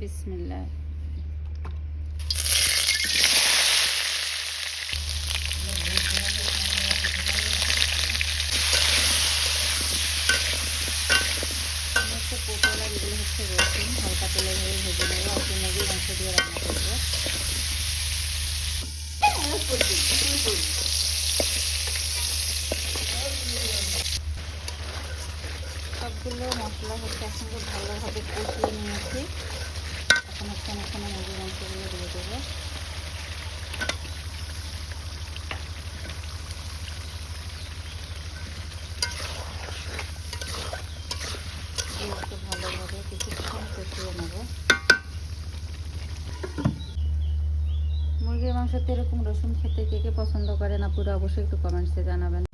বিসমিল্লাহ। হচ্ছে পটল আর হচ্ছে রসুন, হালকা তেলে ধরে ভেজে নেব, আর দিয়ে রান্না করব। সবগুলো মশলা হচ্ছে একসঙ্গে ভালোভাবে কষিয়ে নিয়েছি। আমি এখানে মুরগির মাংসগুলো দিয়ে দেবো ভালোভাবে কিছুক্ষণ কষিয়ে এরকম রসুন খেতে কে কে পছন্দ করে না পুরো অবশ্যই একটু কমেন্টসে জানাবেন।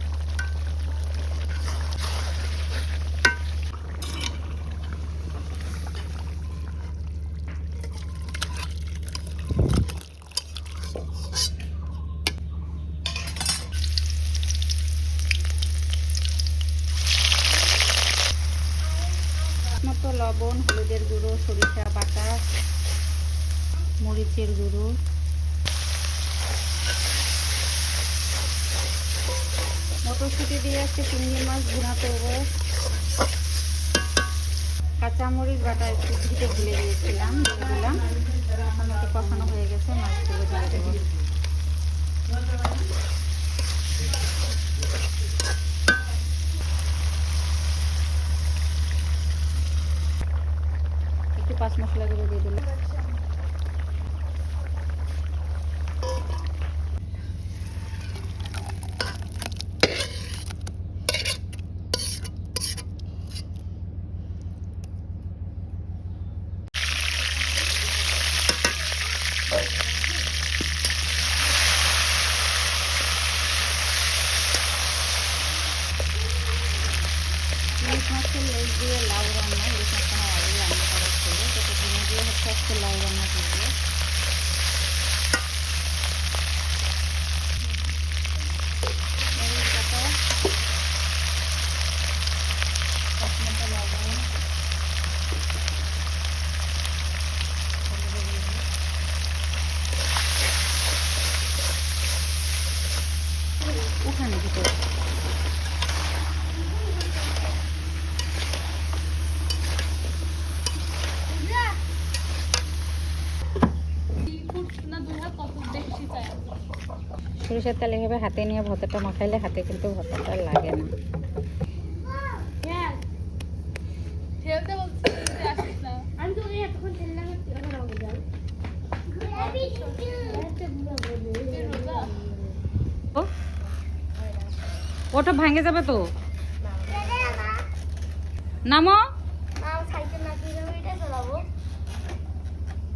মতো লবণ, হলুদের গুঁড়ো, সরিষা বাটা, মরিচের গুঁড়ো। মটরশুঁটি দিয়ে আজকে চিংড়ি মাছ ভুনা করব। কাঁচামরিচ বাটা একটু ঘিতে ভুলে দিয়েছিলাম, দিয়ে দিলাম। কষানো হয়ে গেছে মাছগুলো দিয়ে দেবো একটু পাঁচ মশলা গুঁড়ো দিয়ে দিলাম। দিয়ে লাউ রান্না ইলিশ মাছ আমার আগে রান্না করা ছিল তো ভেঙে দিয়ে হচ্ছে আজকে লাউ রান্না করব মরিচ বাটা, কাশ্মীরটা লবণ, হলুদের গুঁড়ো। ওখানে ভিতরে। সরিষার তেল এভাবে হাতে নিয়ে ভর্তাটা মাখাইলে হাতে কিন্তু ভর্তাটা লাগে না। ওটা ভাঙে যাবে তো। নামো।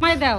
মাই দাও।